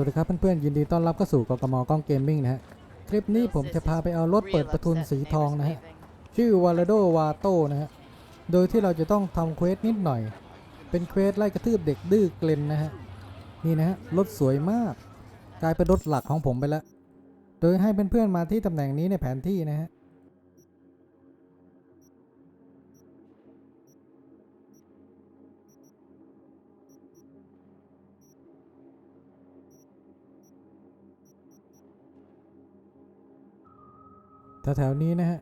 วัสดีครับเพื่อนๆยินดีต้อนรับเข้าสู่กกมกล้องเกมมิ่งนะฮะคลิปนี้ผมจะพาไปเอารถเปิดประทุนสีทองนะฮะชื่อวาลาโดวาโตนะฮะโดยที่เราจะต้องทำเควสนิดหน่อย เป็นเควสไล่กระทืบเด็กดื้อเกลนนะฮะนี่นะฮะรถสวยมาก กลายเป็นรถหลักของผมไปแล้ว โดยให้เพื่อนๆมาที่ตำแหน่งนี้ในแผนที่นะฮะ แถวๆนี้นะฮะ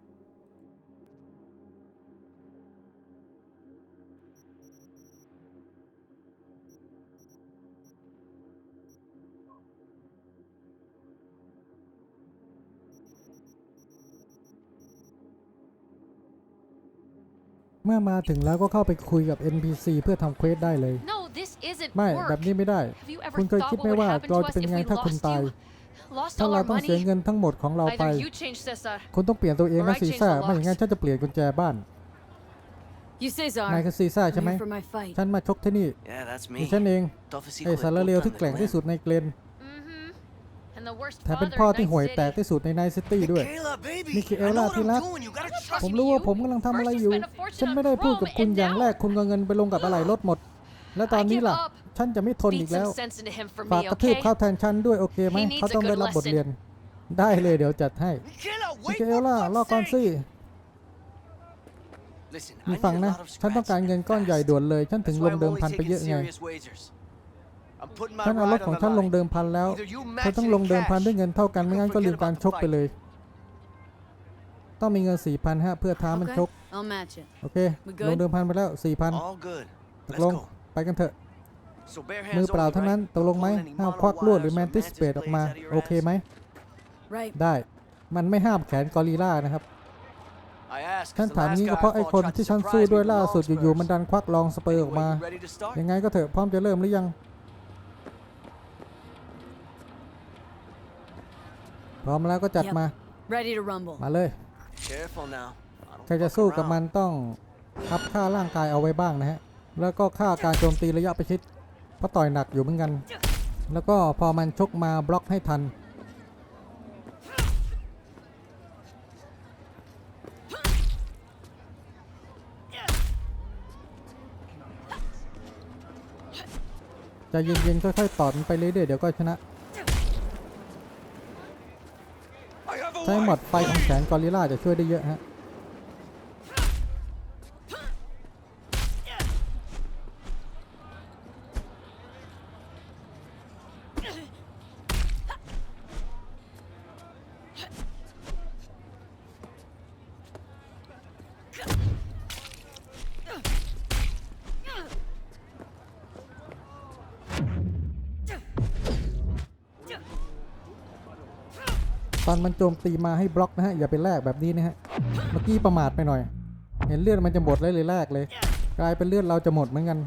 เมื่อมาถึงแล้วก็เข้าไปคุยกับ NPC เพื่อทำเควสได้เลย No, this isn't ไม่ work. แบบนี้ไม่ได้ Have you ever คุณเคย thought คิด what ไหม would ว่า happen เรา to จะ us เป็น if ไง we ถ้าคุณ lost ตาย you? Lost ถ้า all เรา our ต้องเสีย money? เงินทั้งหมดของเราไป Either you change Cesar. คุณต้องเปลี่ยนตัวเองนะ Or I ซี change ซ่า the ไม่อย่างนั้น locks. ฉันจะเปลี่ยนกุญแจบ้าน You Cesar. นายคือซีซ่า I'm ใช่ไหม here for my fight. ฉันมาชกที่นี่ Yeah, that's นี่ me. ฉันเอง Toughest ไอ้ eagle สาร I เลว poked ที่ on แกร่ง the ที่สุด gland. ในเกรน Mm-hmm. And the worst แถมเป็น father พ่อ in ที่ Night ห่วยแตก City. ที่สุดในไนซิตี้ด้วย Michaela, baby. Michaela, I know what ที่ I'm รัก doing. You gotta ผม trust ผม me. รู้ว่าผมกำลังทำอะไรอยู่ ฉันไม่ได้พูดกับคุณอย่างแรกคุณก็เงินไปลงกับอะไรรถหมด และตอนนี้ล่ะ ฉันจะไม่ทน Beat อีกแล้ว some sense into him for ฝาก me, กระทืบ okay? เขาแทนฉันด้วยโอเคไหม He needs เขาต้อง a ได้ good รับบท lesson เรียน ได้เลยเดี๋ยวจัดให้ Michaela, มิ wait เกล for ล่า fuck's รอก่อน sake. สิ Listen, มี I ฟัง need a นะ lot of ฉันต้อง scratch การเงินก้อนใหญ่ fast. ด่วนเลย ฉันถึง That's ล why ง I'm เดิม only พันไปเย taking อะไง serious wagers. I'm putting my ฉันเอารถ ride ของ on ฉัน the ลง line. เดิมพันแล้ว Either you เธอ match ต้อง it ล in งเดิมพัน cash, ด้วยเงินเท่ากันไม่งั้นก็ลืม forget การ about ชก the ไปเลย ต้องมีเงินสี่พันฮะเพื่อท้ามัน Okay, ชก I'll match it. โอเค We good? ลงเดิมพันไปแล้วสี่พัน All good. ตก Let's ลง go. ไปกันเถอะ So bare มือ hands เปล่า only, เท่านั้น right? ตกลงไหม Pulling any ห้าม mono ควักลวดหรือ wires แม or นติส mantis เปดออกมา blades out of your โอเค ass? ไหม Right. ได้ มันไม่ห้ามแขนกอริลล่านะครับ I asked ฉัน 'cause the ถาม last งี้ guy ก็ I เพราะไอ้ fought คน tried to ที่ฉัน surprise สู้ me ด้วย with ล่า long สุดอยู่ๆ spurs. มันดันควักลองสเปอร์ออกมา Anyway, you ready to start? ยังไงก็เถอะพร้อมจะเริ่มหรือยัง พร้อมแล้วก็จัด Yep. มา Ready to rumble. มาเลย Careful now. I don't ใครจะ fuck สู้กับ around. มันต้องอัพค่าร่างกายเอาไว้บ้างนะฮะ แล้วก็ค่าการโจมตีระยะประชิด เพราะต่อยหนักอยู่เหมือนกัน แล้วก็พอมันชกมาบล็อกให้ทัน จะเย็นๆค่อยๆตอดมันไปเรื่อยๆเดี๋ยวก็ชนะ ใช้หมดไฟของแขนกอริลล่าจะช่วยได้เยอะฮะ ตอนมันโจมตีมาให้บล็อกนะฮะ อย่าไปแลกแบบนี้นะฮะ เมื่อกี้ประมาทไปหน่อย เห็นเลือดมันจะหมดเลยเลยแลกเลย กลายเป็นเลือดเราจะหมดเหมือนกัน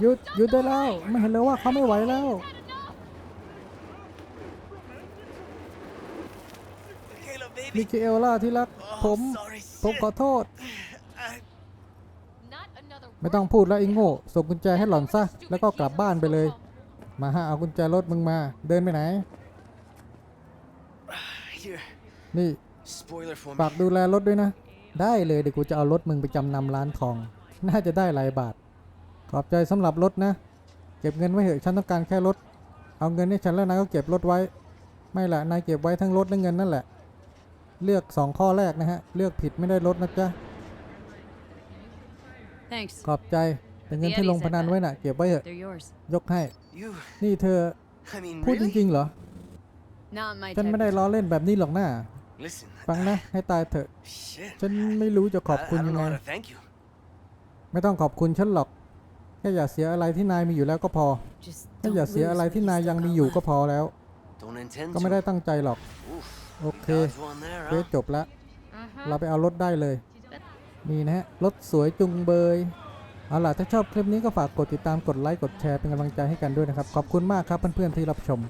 หยุดหยุดได้แล้ว ไม่เห็นเลยว่าเขาไม่ไหวแล้ว มิ baby. เกลล่าที่รัก ผม Oh, sorry. ผม shit. ขอโทษ I- Not another ไม่ต้องพูดแล้วไอ้โง่ ส่งกุญแจให้หล่อนซะ แล้วก็กลับบ้านไปเลย มาฮะเอากุญแจรถมึงมา เดินไปไหน Here. นี่ Spoiler for ฝาก me. ดูแลรถด้วยนะ ได้เลยเดี๋ยวกูจะเอารถมึงไปจำนำร้านทอง น่าจะได้หลายบาท ขอบใจสำหรับรถนะ เก็บเงินไว้เถอะ ฉันต้องการแค่รถ เอาเงินให้ฉันแล้วนายก็เก็บรถไว้ ไม่ละนายเก็บไว้ทั้งรถและเงินนั่นแหละ เลือกสองข้อแรกนะฮะ เลือกผิดไม่ได้รถนะจ๊ะ Thanks. ขอบใจแต่เงินที่ลงพนันไว้น่ะ เก็บไว้เถอะ They're yours. ยกให้ You. นี่เธอ I mean, พูดจ really? ริงๆเหรอ Not my ฉัน type. ไม่ได้ล้อเล่นแบบนี้หรอกนะ Listen. ฟังนะ ให้ตายเถอะ Shit. ฉันไม่รู้จะขอบ I, I คุณ don't ยัง know ไง how to thank you. ไม่ต้องขอบคุณฉันหรอก แค่อย่าเสียอะไรที่นายมีอยู่แล้วก็พอ Just แค่ don't อย่าเสีย lose อะไร what ที่ you นาย still ยัง got มีอยู่ก็ left. พอแล้ว Don't intend ก็ไม่ได้ to. ตั้งใจหรอก Oof. โอเค Dodged one there, เควส huh? จบแล้ว Uh-huh. เราไปเอารถได้เลย นี่นะฮะ รถสวยจุงเบย เอาล่ะ ถ้าชอบคลิปนี้ก็ฝากกดติดตามกดไลค์ กดแชร์เป็นกำลังใจให้กันด้วยนะครับ ขอบคุณมากครับเพื่อนๆที่รับชม